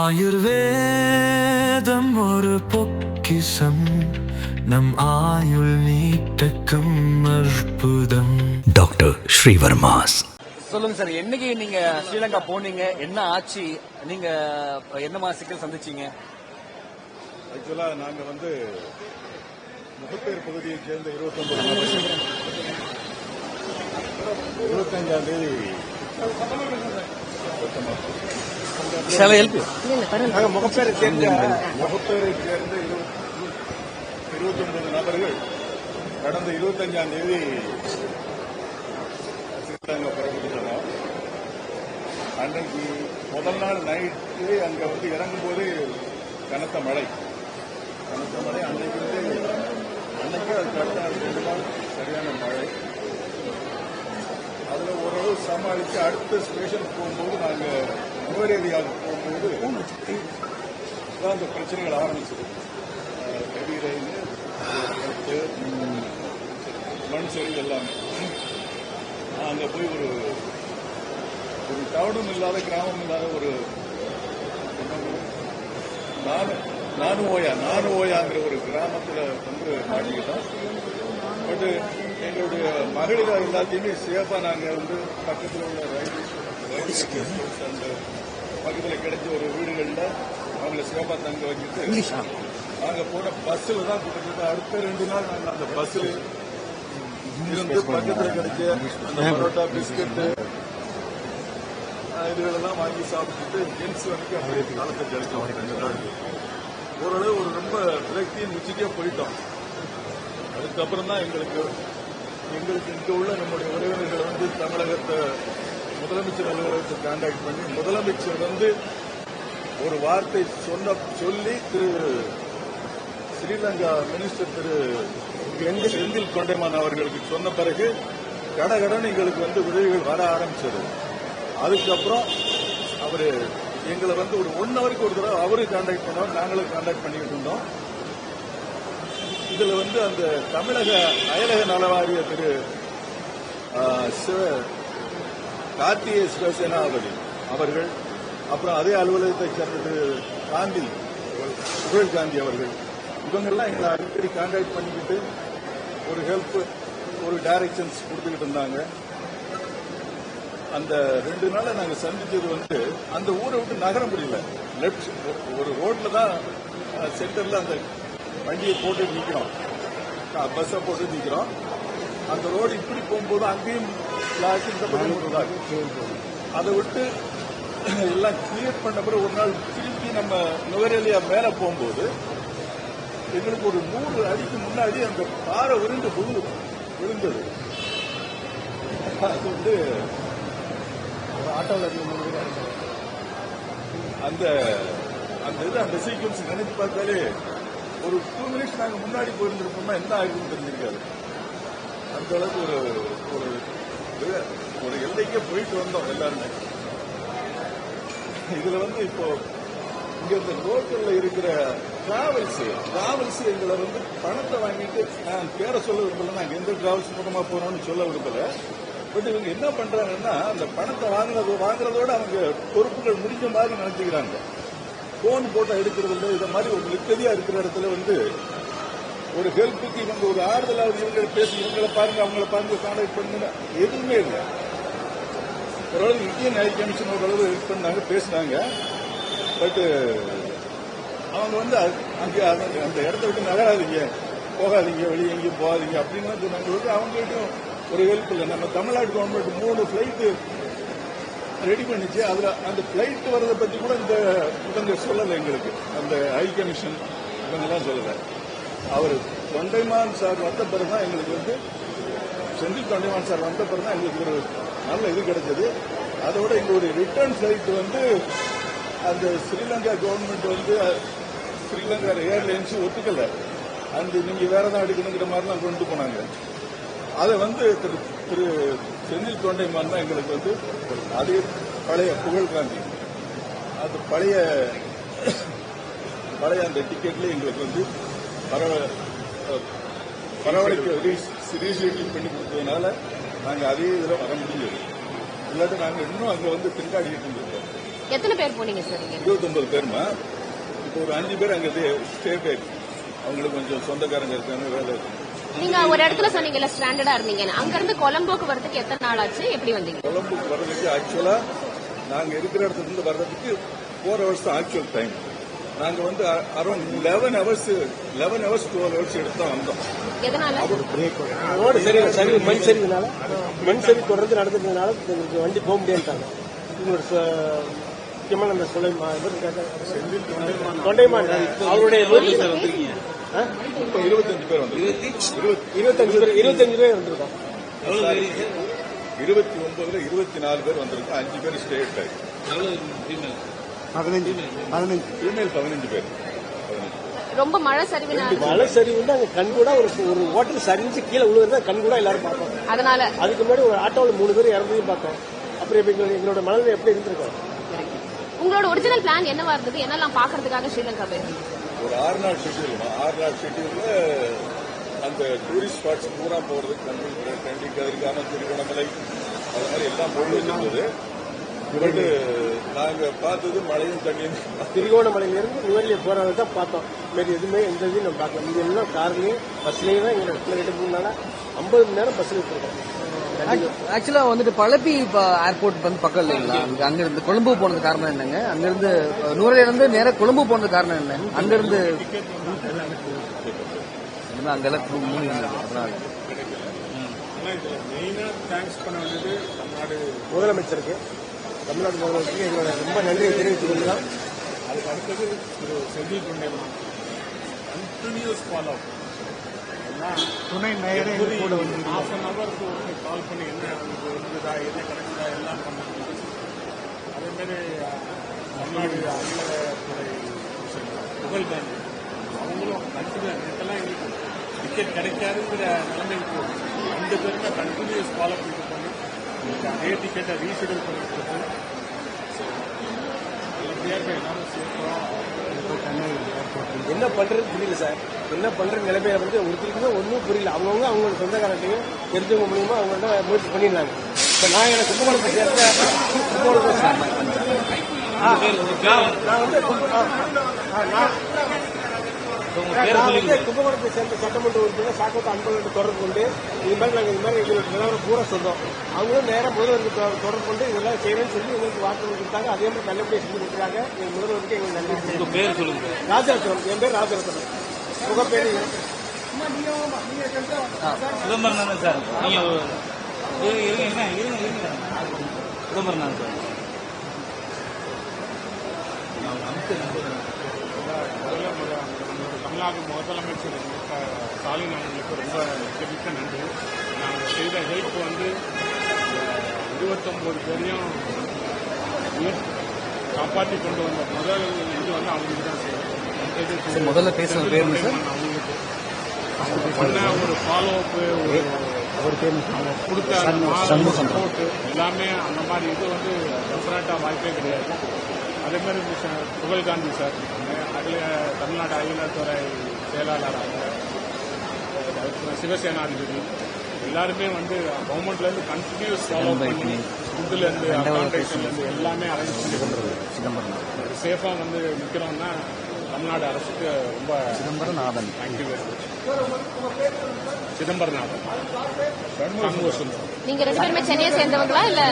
ஆயுர்வேதம் ஒரு பொக்கிசம் நம் ஆயுள் நீட்டக்கும் அற்புதம். டாக்டர் ஸ்ரீவர்மாஸ். சொல்லுங்க சார் என்னைக்கு நீங்க ஸ்ரீலங்கா போனீங்க? என்ன ஆச்சு? நீங்க என்ன மாதிரி சிக்கல் சந்திச்சீங்க? ஆக்சுவலா நாங்க வந்து முகப்பேர் பகுதியை சேர்ந்த இருபத்தொன்பது இருபத்தஞ்சாம் தேதி. சில ஹெல்ப் நாங்க முகப்பேரை சேர்ந்த முகப்பேரை சேர்ந்த இருபத்தி ஒன்பது நபர்கள் கடந்த இருபத்தஞ்சாம் தேதி ஸ்ரீலங்கா அன்னைக்கு முதல் நாள் நைட்டு அங்க வந்து இறங்கும்போது கனத்த மழை. கனத்த மழை. அன்றைக்கு வந்து அன்னைக்கு அது அடுத்த ரெண்டு நாள் சரியான மழை. அதுல ஓரளவு சமாளித்து அடுத்த ஸ்டேஷன் போகும்போது நாங்கள் நுவரேரியாவுக்கு போகும்போது தான் அந்த பிரச்சனைகள் ஆரம்பிச்சது. ஹெவி மண் சரி எல்லாமே. அங்கே போய் ஒரு ஒரு டவுனும் இல்லாத கிராமம் இல்லாத ஒரு நானு நானு ஓயா நானு ஓயாங்கிற ஒரு கிராமத்தில் வந்து மாட்டிக்கிட்டோம். பட் எங்களுடைய மகளிர் எல்லாத்தையுமே சேஃபாக நாங்கள் வந்து பக்கத்தில் உள்ள ரயில்வே பக்கத்துல கிடைச்ச ஒரு வீடுகள்ல அவங்கள சேஃபா தங்க வச்சுட்டு நாங்க போன பஸ்ல தான் கிட்டத்தட்ட அடுத்த ரெண்டு நாள் நாங்க அந்த பஸ்ல இருந்து பக்கத்துல கிடைச்ச அந்த பரோட்டா பிஸ்கட் இதுகளெல்லாம் வாங்கி சாப்பிட்டுட்டு ஜென்ஸ் வரைக்கும் அப்படியே காலத்தை கழிச்சோம் ரெண்டு நாள் ஓரளவு ஒரு ரொம்ப விரக்தியின் உச்சிக்கே போயிட்டோம். அதுக்கப்புறம் தான் எங்களுக்கு எங்களுக்கு இங்க உள்ள நம்முடைய உறவினர்கள் வந்து தமிழகத்தை முதலமைச்சர் அலுவலகத்தை கான்டாக்ட் பண்ணி முதலமைச்சர் வந்து ஒரு வார்த்தை சொன்ன சொல்லி திரு ஸ்ரீலங்கா மினிஸ்டர் திரு செந்தில் தொண்டைமான் அவர்களுக்கு சொன்ன பிறகு கடகடன் எங்களுக்கு வந்து உதவிகள் வர ஆரம்பிச்சது. அதுக்கப்புறம் அவர் எங்களை வந்து ஒரு ஒன் ஹவருக்கு ஒரு தடவை அவரு கான்டாக்ட் பண்ணோம் நாங்களும் கான்டாக்ட் பண்ணிட்டு இருந்தோம். இதுல வந்து அந்த தமிழக அயலக நல வாரிய திரு சிவ- கார்த்திகேய சிவசேனாபதி அவர்கள் அப்புறம் அதே அலுவலகத்தை சேர்ந்த காந்தி புகழ் காந்தி அவர்கள் இவங்கெல்லாம் எங்களை அடிக்கடி கான்டாக்ட் பண்ணிக்கிட்டு ஒரு ஹெல்ப் ஒரு டைரக்ஷன்ஸ் கொடுத்துக்கிட்டு இருந்தாங்க. அந்த ரெண்டு நாளை நாங்கள் சந்திச்சது வந்து அந்த ஊரை விட்டு நகர முடியல. லெப்ட் ஒரு ரோட்ல தான் சென்டர்ல அந்த வண்டியை போட்டு நிற்கிறோம் பஸ்ஸை போட்டு நிற்கிறோம் அந்த ரோடு இப்படி போகும்போது அங்கேயும் இந்த பக்கம் ஒரு. அதை விட்டு எல்லாம் கிளியர் பண்ண பிறகு ஒரு நாள் திருப்பி நம்ம நுவரேலியா மேல போகும்போது எங்களுக்கு ஒரு நூறு அடிக்கு முன்னாடி அந்த பாறை விழுந்து விழு விழுந்தது. அது வந்து அந்த அந்த இது அந்த சீக்வன்ஸ் நினைச்சு பார்த்தாலே ஒரு டூ மினிட்ஸ் நாங்க முன்னாடி போயிருந்திருப்போம்னா என்ன ஆயிருக்கும் தெரிஞ்சிருக்காது. அந்த அளவுக்கு ஒரு ஒரு இது- ஒரு எல்லைக்கே போயிட்டு வந்தோம் எல்லாருமே. இதுல வந்து இப்போ இங்க இந்த லோக்கல்ல இருக்கிற டிராவல்ஸ் டிராவல்ஸ் எங்களை வந்து பணத்தை வாங்கிட்டு நான் பேரை சொல்ல விரும்பல நாங்க எந்த டிராவல்ஸ் மூலமா போறோம்னு சொல்ல விரும்பல. பட் இவங்க என்ன பண்றாங்கன்னா அந்த பணத்தை வாங்குறது வாங்குறதோட அவங்க பொறுப்புகள் முடிஞ்ச மாதிரி நினைச்சுக்கிறாங்க. போன் போட்டோ எடுக்கிறது இல்லை இதை மாதிரி ஒரு நிக்கதியா இருக்கிற இடத்துல வந்து ஒரு ஹெல்ப்புக்கு இவங்க ஒரு ஆறுதலாவது இவங்களை பேசி இவங்களை பாருங்க அவங்கள பாருங்க கான்டாக்ட் பண்ணுங்க. எதுவுமே இல்லை. ஓரளவு இந்தியன் ஹை கமிஷன் ஓரளவு ஹெல்ப் பண்ணாங்க பேசினாங்க. பட் அவங்க வந்து அது- அந்த இடத்த விட்டு நகராதீங்க. போகாதீங்க வெளியே எங்கேயும் போகாதீங்க அப்படின்னு சொன்னாங்க. வந்து ஒரு ஹெல்ப் இல்லை. நம்ம தமிழ்நாடு கவர்மெண்ட் மூணு ஃபிளைட்டு ரெடி பண்ணிச்சு. அதுல அந்த பிளைட் வர்றதை பத்தி கூட இந்த இவங்க சொல்லலை எங்களுக்கு. அந்த ஹை கமிஷன் இவங்கெல்லாம் சொல்லலை. அவர் தொண்டைமான் சார் வந்த பிறகு தான் எங்களுக்கு வந்து செந்தில் தொண்டைமான் சார் வந்த பிறகு தான் எங்களுக்கு ஒரு நல்ல இது கிடைச்சது. அதோட எங்களுடைய ரிட்டர்ன் ஃபிளைட் வந்து அந்த ஸ்ரீலங்கா கவர்மெண்ட் வந்து ஸ்ரீலங்கா ஏர்லைன்ஸ் ஒத்துக்கல. அந்த நீங்க வேற தான் எடுக்கணுங்கிற மாதிரிலாம் கொண்டு போனாங்க. அதை வந்து திரு திரு செந்தில் தொண்டைமான் தான் எங்களுக்கு வந்து அதே பழைய புகழ் காந்தி அது பழைய பழைய அந்த டிக்கெட்ல எங்களுக்கு வந்து பரவலைக்கு ரீசைக்கிள் பண்ணி கொடுத்ததுனால நாங்கள் அதே இதில் வர முடிஞ்சது இல்லாட்டி நாங்கள் இன்னும் அங்கே வந்து திண்டாடிட்டு இருந்திருக்கோம். எத்தனை பேர் போனீங்க சார் இருபத்தொன்பது பேருமா? இப்போ ஒரு அஞ்சு பேர் அங்கே ஸ்டேட் ஆயிடுச்சு அவங்களுக்கு கொஞ்சம் சொந்தக்காரங்க இருக்காங்க வேலை நீங்க ஒரு இடத்துல சொன்னீங்கல்ல ஸ்டாண்டர்டா இருந்தீங்கன்னு. அங்க இருந்து கொலம்போக்கு வரதுக்கு எத்தனை நாள் ஆச்சு? எப்படி வந்தீங்க? கொழம்புக்கு வர்றதுக்கு ஆக்சுவலா நாங்க இருக்கிற இடத்துல இருந்து வர்றதுக்கு ஃபோர் ஹவர்ஸ் தான் ஆக்சுவல் டைம் நாங்க வந்து around eleven hours eleven hours twelve hours எடுத்து தான் வந்தோம். எதனால? ரோடு சரி சரி மண் சரிவுனால மண் சரிவு தொடர்ந்து நடந்ததுனால எங்களுக்கு வண்டி போக முடியாதுட்டாங்க இன்னொரு ச- முக்கியமான அந்த சுலை தொண்டைமான். அவருடைய இருபத்தஞ்சு பேர் வந்து இருபத்தஞ்சு பேர் இருபத்தஞ்சு பேர் வந்திருக்கோம். இருபத்தி ஒன்பதுல இருபத்தி நாலு பேர் வந்திருக்கோம். அஞ்சு பேர் ஸ்டேட் பதினஞ்சு. பதினஞ்சு. ஃபீமேல் பதினஞ்சு பேர். ரொம்ப மழை சரிவினால. மழை சரிவு வந்து அங்க கண் கூட ஒரு ஒரு ஹோட்டல் சரிஞ்சு கீழே விழுவுறத கண் கூட எல்லாரும் பார்த்தோம் அதனால. அதுக்கு முன்னாடி ஒரு ஆட்டோவில் மூணு பேர் இறந்ததையும் பார்த்தோம். அப்புறம் இப்ப எங்களோட மனநிலை எப்படி இருந்திருக்கோம்? உங்களோட ஒரிஜினல் பிளான் என்னவா இருந்தது? என்னெல்லாம் பாக்குறதுக்காக ஸ்ரீலங்கா போயிருந்தீங்க ஒரு ஆறு நாள் ஷெட்யூல் ஆறு நாள் ஷெட்யூல்ல அந்த டூரிஸ்ட் ஸ்பாட்ஸ் பூரா போறதுக்கு கண்டி கண்டி கதிர்காம திருவண்ணாமலை அது மாதிரி எல்லாம் போட்டு வச்சிருந்தது. பட் நாங்க பார்த்தது மழையும் தண்ணியும் திருகோணமலையிலிருந்து நுவரெலியை போறதை தான் பார்த்தோம். வேறு எதுவுமே எந்த இதையும் நம்ம பார்க்கல. இது எல்லாம் கார்லயும் பஸ்லயும் தான் எங்களோட இடத்துல ரெண்டு மூணு ஐம்பது மணி நேரம் பஸ்ல போயிருக்கோம் ஆக்சுவலா வந்துட்டு பழப்பி இப்ப ஏர்போர்ட் வந்து பக்கம் இல்லைங்களா? அங்க அங்க இருந்து கொழும்பு போனது காரணம் என்னங்க? அங்க இருந்து நூறுல இருந்து நேரா கொழும்பு போனது காரணம் என்ன? அங்க இருந்து இனிமே அங்கெல்லாம். அதனால. முதலமைச்சருக்கு தமிழ்நாடு முதலமைச்சருக்கு எங்களோட ரொம்ப நன்றியை தெரிவித்துக் கொள்கிறோம். அதுக்கு அடுத்தது திரு செந்தில் தொண்டைமான் கண்டினியூஸ் ஃபாலோ துணை நேரே கூட வந்து ஹாஃப் அன் ஹவருக்கு ஒரு கால் பண்ணி என்ன இருந்ததா என்ன கிடைச்சதா எல்லாம் பண்ணாங்க. அதே மாதிரி தமிழ்நாடு அகிலத்துறை புகழ் காந்தி. அவங்களும் கண்டினியூ எனக்கெல்லாம் எங்களுக்கு டிக்கெட் கிடைக்காதுங்கிற நிலைமைக்கு ரெண்டு பேருமே கண்டினியூஸ் ஃபாலோ பண்ணிட்டு பண்ணி அதே டிக்கெட்டை ரீஷெடியூல் பண்ணி கொடுத்து என்ன பண்றது புரியல சார். என்ன பண்ற நிலைமையில வந்து ஒருத்தருக்குமே ஒன்றும் புரியல. அவங்கவுங்க அவங்களோட சொந்தக்காரத்தையும் தெரிஞ்சவங்க மூலியமா அவங்கள்ட்ட முயற்சி பண்ணியிருந்தாங்க. இப்போ நான் எனக்கு கும்பகோணத்தை சேர்ந்த கும்பகோணத்தை ஆ, நான் வந்து கும்ப- ஆ, ஆ, நான் நான் வந்து கும்பகோணத்தை சேர்ந்த சட்டமன்ற உறுப்பினர் சாக்கோட்ட அன்பழகன் தொடர்பு கொண்டு இது மாதிரி நாங்கள் இது மாதிரி எங்களோட நிலவரம் பூரா சொன்னோம். அவங்களும் நேரம் முதல்வருக்கு தொடர்பு கொண்டு இதெல்லாம் செய்யணும்னு சொல்லி எங்களுக்கு வாக்குறுதி கொடுத்தாங்க. அதே மாதிரி நல்லபடியாக செஞ்சு கொடுக்குறாங்க. எங்கள் முதல்வருக்கு எங்களுக்கு நன்றி உங்க பேர் சொல்லுங்க. ராஜரத்னம் என் பேர் ராஜரத்னம் முகப்பேரு சிதம்பரம். தானே சார். நீங்க இருங்க இருங்க இருங்க இருங்க. சிதம்பரம் தானே சார். முத- நம்மளோட தமிழ்நாடு முதலமைச்சர் ஸ்டாலின் அவங்களுக்கு ரொம்ப மிக்க நன்றி. நாங்கள் செய்த ஹெல்ப் வந்து இருபத்தொம்போது பேரையும் காப்பாற்றி கொண்டு வந்த முதல் இது வந்து அவங்களுக்கு தான் செய்யும் முதல்ல பேசுன பேர் சார்? அவங்களுக்கு. அவங்க பண்ண ஒரு ஃபாலோ அப் ஒரு அவங்க கொடுத்த சப்போர்ட் எல்லாமே அந்த மாதிரி இது வந்து டெஃபினட்டாக வாய்ப்பே கிடையாது. அதே மாதிரி இந்த ச- புகழ் காந்தி சார். அகில தமிழ்நாடு அகிலத்துறை செயலாளர் அவங்க அதுக்கப்புறம் சிவசேனாதிபதி. எல்லாருமே வந்து கவர்மெண்ட்ல இருந்து கண்டினியூஸ் ஃபாலோ பண்ணி ஃபுட்டுல இருந்து அக்காமடேஷன்ல இருந்து எல்லாமே அரேஞ்ச் பண்ணி கொண்டு சேஃபா வந்து நிக்கிறோம்னா தமிழ்நாடு அரசுக்கு ரொம்ப Chidambaranathan. Thank you very much Chidambaranathan. நீங்க ரெண்டு பேருமே சென்னையை சேர்ந்தவங்களா இல்ல.